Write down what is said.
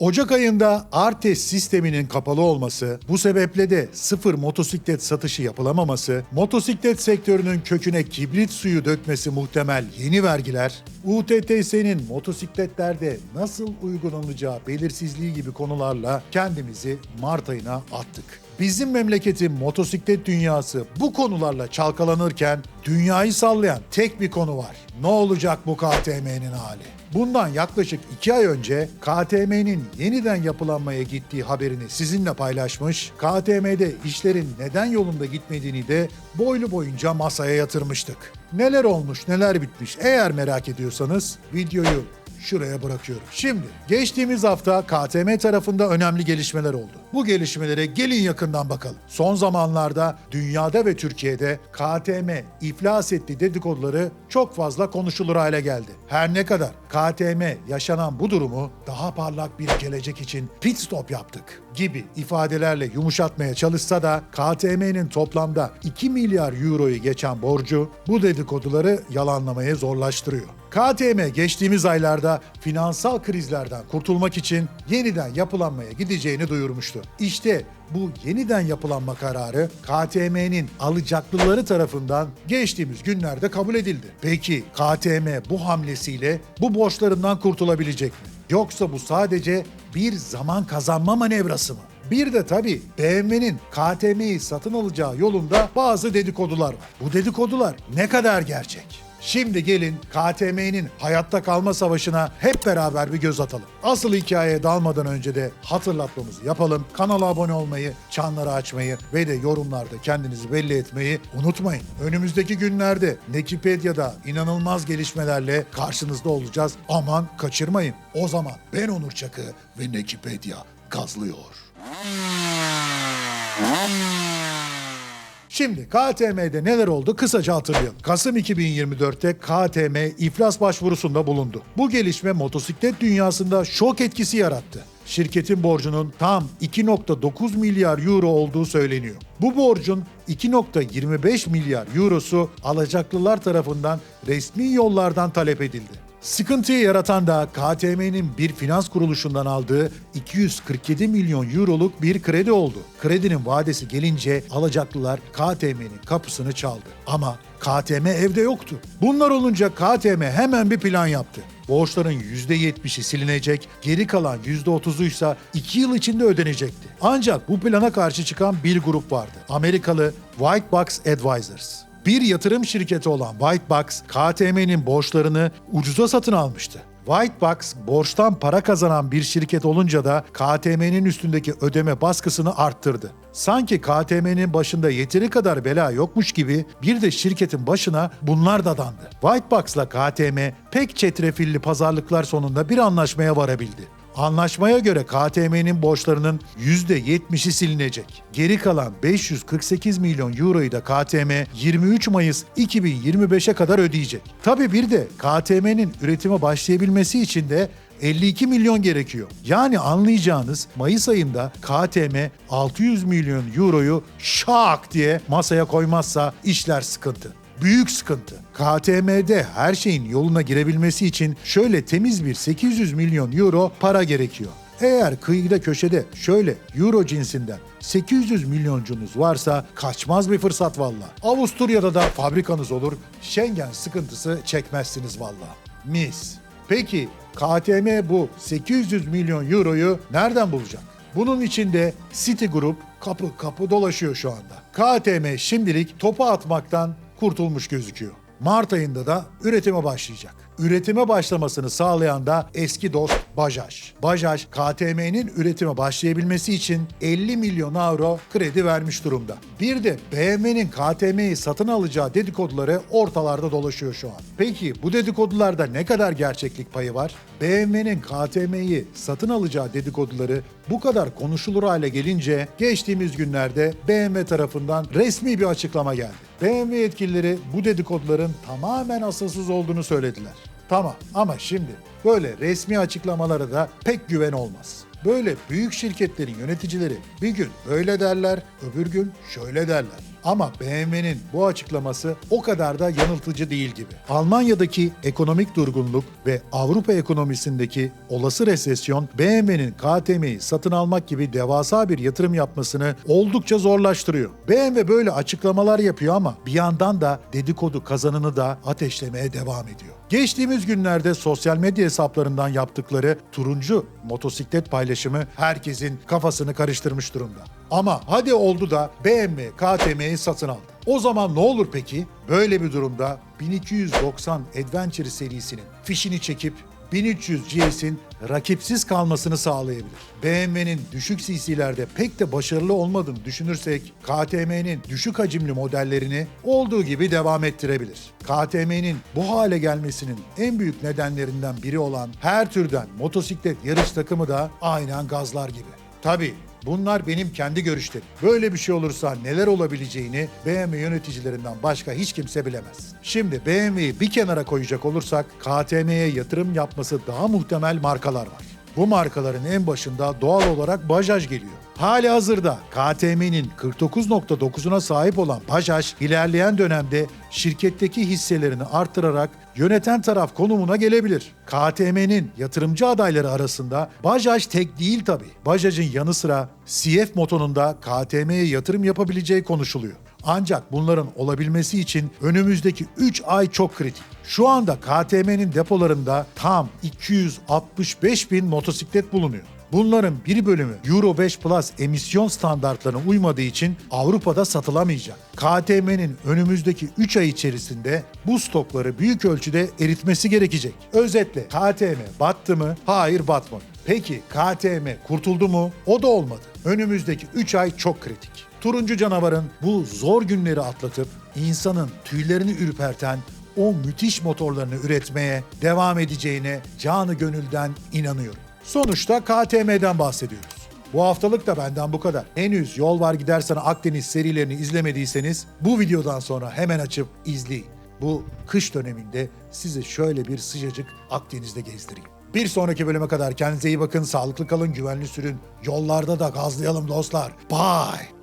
Ocak ayında Artes sisteminin kapalı olması, bu sebeple de sıfır motosiklet satışı yapılamaması, motosiklet sektörünün köküne kibrit suyu dökmesi muhtemel yeni vergiler, UTTS'nin motosikletlerde nasıl uygulanacağı belirsizliği gibi konularla kendimizi Mart ayına attık. Bizim memleketin motosiklet dünyası bu konularla çalkalanırken dünyayı sallayan tek bir konu var. Ne olacak bu KTM'nin hali? Bundan yaklaşık iki ay önce KTM'nin yeniden yapılanmaya gittiği haberini sizinle paylaşmış, KTM'de işlerin neden yolunda gitmediğini de boylu boyunca masaya yatırmıştık. Neler olmuş, neler bitmiş eğer merak ediyorsanız videoyu şuraya bırakıyorum. Şimdi geçtiğimiz hafta KTM tarafında önemli gelişmeler oldu. Bu gelişmelere gelin yakından bakalım. Son zamanlarda dünyada ve Türkiye'de KTM iflas etti dedikoduları çok fazla konuşulur hale geldi. Her ne kadar KTM yaşanan bu durumu daha parlak bir gelecek için pit stop yaptık gibi ifadelerle yumuşatmaya çalışsa da KTM'nin toplamda 2 milyar euroyu geçen borcu bu dedikoduları yalanlamayı zorlaştırıyor. KTM geçtiğimiz aylarda finansal krizlerden kurtulmak için yeniden yapılanmaya gideceğini duyurmuştu. İşte bu yeniden yapılanma kararı KTM'nin alacaklıları tarafından geçtiğimiz günlerde kabul edildi. Peki KTM bu hamlesiyle bu borçlarından kurtulabilecek mi? Yoksa bu sadece bir zaman kazanma manevrası mı? Bir de tabii BMW'nin KTM'yi satın alacağı yolunda bazı dedikodular var. Bu dedikodular ne kadar gerçek? Şimdi gelin KTM'nin hayatta kalma savaşına hep beraber bir göz atalım. Asıl hikayeye dalmadan önce de hatırlatmamızı yapalım. Kanala abone olmayı, çanları açmayı ve de yorumlarda kendinizi belli etmeyi unutmayın. Önümüzdeki günlerde Nekipedia'da inanılmaz gelişmelerle karşınızda olacağız. Aman kaçırmayın. O zaman ben Onur Çakı ve Nekipedia gazlıyor. Şimdi KTM'de neler oldu kısaca hatırlayalım. Kasım 2024'te KTM iflas başvurusunda bulundu. Bu gelişme motosiklet dünyasında şok etkisi yarattı. Şirketin borcunun tam 2.9 milyar euro olduğu söyleniyor. Bu borcun 2.25 milyar eurosu alacaklılar tarafından resmi yollardan talep edildi. Sıkıntıyı yaratan da KTM'nin bir finans kuruluşundan aldığı 247 milyon euroluk bir kredi oldu. Kredinin vadesi gelince alacaklılar KTM'nin kapısını çaldı. Ama KTM evde yoktu. Bunlar olunca KTM hemen bir plan yaptı. Borçların %70'i silinecek, geri kalan %30'u ise 2 yıl içinde ödenecekti. Ancak bu plana karşı çıkan bir grup vardı. Amerikalı White Box Advisors. Bir yatırım şirketi olan Whitebox, KTM'nin borçlarını ucuza satın almıştı. Whitebox, borçtan para kazanan bir şirket olunca da KTM'nin üstündeki ödeme baskısını arttırdı. Sanki KTM'nin başında yeteri kadar bela yokmuş gibi bir de şirketin başına bunlar da dandı. Whitebox'la KTM pek çetrefilli pazarlıklar sonunda bir anlaşmaya varabildi. Anlaşmaya göre KTM'nin borçlarının %70'i silinecek. Geri kalan 548 milyon euroyu da KTM 23 Mayıs 2025'e kadar ödeyecek. Tabi bir de KTM'nin üretime başlayabilmesi için de 52 milyon gerekiyor. Yani anlayacağınız Mayıs ayında KTM 600 milyon euroyu şak diye masaya koymazsa işler sıkıntı büyük sıkıntı. KTM'de her şeyin yoluna girebilmesi için şöyle temiz bir 800 milyon euro para gerekiyor. Eğer kıyıda köşede şöyle euro cinsinden 800 milyoncunuz varsa kaçmaz bir fırsat valla. Avusturya'da da fabrikanız olur. Schengen sıkıntısı çekmezsiniz valla. Mis. Peki KTM bu 800 milyon euroyu nereden bulacak? Bunun içinde Citigroup kapı kapı dolaşıyor şu anda. KTM şimdilik topu atmaktan kurtulmuş gözüküyor. Mart ayında da üretime başlayacak. Üretime başlamasını sağlayan da eski dost Bajaj. Bajaj, KTM'nin üretime başlayabilmesi için 50 milyon euro kredi vermiş durumda. Bir de BMW'nin KTM'yi satın alacağı dedikoduları ortalarda dolaşıyor şu an. Peki bu dedikodularda ne kadar gerçeklik payı var? BMW'nin KTM'yi satın alacağı dedikoduları bu kadar konuşulur hale gelince geçtiğimiz günlerde BMW tarafından resmi bir açıklama geldi. BMW yetkilileri bu dedikoduların tamamen asılsız olduğunu söylediler. Tamam ama şimdi Böyle resmi açıklamalara da pek güven olmaz. Böyle büyük şirketlerin yöneticileri bir gün öyle derler, öbür gün şöyle derler. Ama BMW'nin bu açıklaması o kadar da yanıltıcı değil gibi. Almanya'daki ekonomik durgunluk ve Avrupa ekonomisindeki olası resesyon BMW'nin KTM'yi satın almak gibi devasa bir yatırım yapmasını oldukça zorlaştırıyor. BMW böyle açıklamalar yapıyor ama bir yandan da dedikodu kazanını da ateşlemeye devam ediyor. Geçtiğimiz günlerde sosyal medya hesaplarından yaptıkları turuncu motosiklet paylaşımı herkesin kafasını karıştırmış durumda. Ama hadi oldu da BMW KTM'yi satın aldı. O zaman ne olur peki? Böyle bir durumda 1290 Adventure serisinin fişini çekip 1300 GS'in rakipsiz kalmasını sağlayabilir. BMW'nin düşük CC'lerde pek de başarılı olmadığını düşünürsek KTM'nin düşük hacimli modellerini olduğu gibi devam ettirebilir. KTM'nin bu hale gelmesinin en büyük nedenlerinden biri olan her türden motosiklet yarış takımı da aynen gazlar gibi. Tabii Bunlar benim kendi görüşlerim. Böyle bir şey olursa neler olabileceğini BMW yöneticilerinden başka hiç kimse bilemez. Şimdi BMW'yi bir kenara koyacak olursak KTM'ye yatırım yapması daha muhtemel markalar var. Bu markaların en başında doğal olarak Bajaj geliyor. Hali hazırda KTM'nin 49.9'una sahip olan Bajaj ilerleyen dönemde şirketteki hisselerini artırarak yöneten taraf konumuna gelebilir. KTM'nin yatırımcı adayları arasında Bajaj tek değil tabii. Bajaj'ın yanı sıra CF Moto'nun da KTM'ye yatırım yapabileceği konuşuluyor. Ancak bunların olabilmesi için önümüzdeki 3 ay çok kritik. Şu anda KTM'nin depolarında tam 265 bin motosiklet bulunuyor. Bunların bir bölümü Euro 5 Plus emisyon standartlarına uymadığı için Avrupa'da satılamayacak. KTM'nin önümüzdeki 3 ay içerisinde bu stokları büyük ölçüde eritmesi gerekecek. Özetle KTM battı mı? Hayır batmadı. Peki KTM kurtuldu mu? O da olmadı. Önümüzdeki 3 ay çok kritik. Turuncu canavarın bu zor günleri atlatıp insanın tüylerini ürperten o müthiş motorlarını üretmeye devam edeceğine canı gönülden inanıyorum. Sonuçta KTM'den bahsediyoruz. Bu haftalık da benden bu kadar. Henüz Yol Var Gidersen Akdeniz serilerini izlemediyseniz bu videodan sonra hemen açıp izleyin. Bu kış döneminde size şöyle bir sıcacık Akdeniz'de gezdireyim. Bir sonraki bölüme kadar kendinize iyi bakın, sağlıklı kalın, güvenli sürün. Yollarda da gazlayalım dostlar. Bye.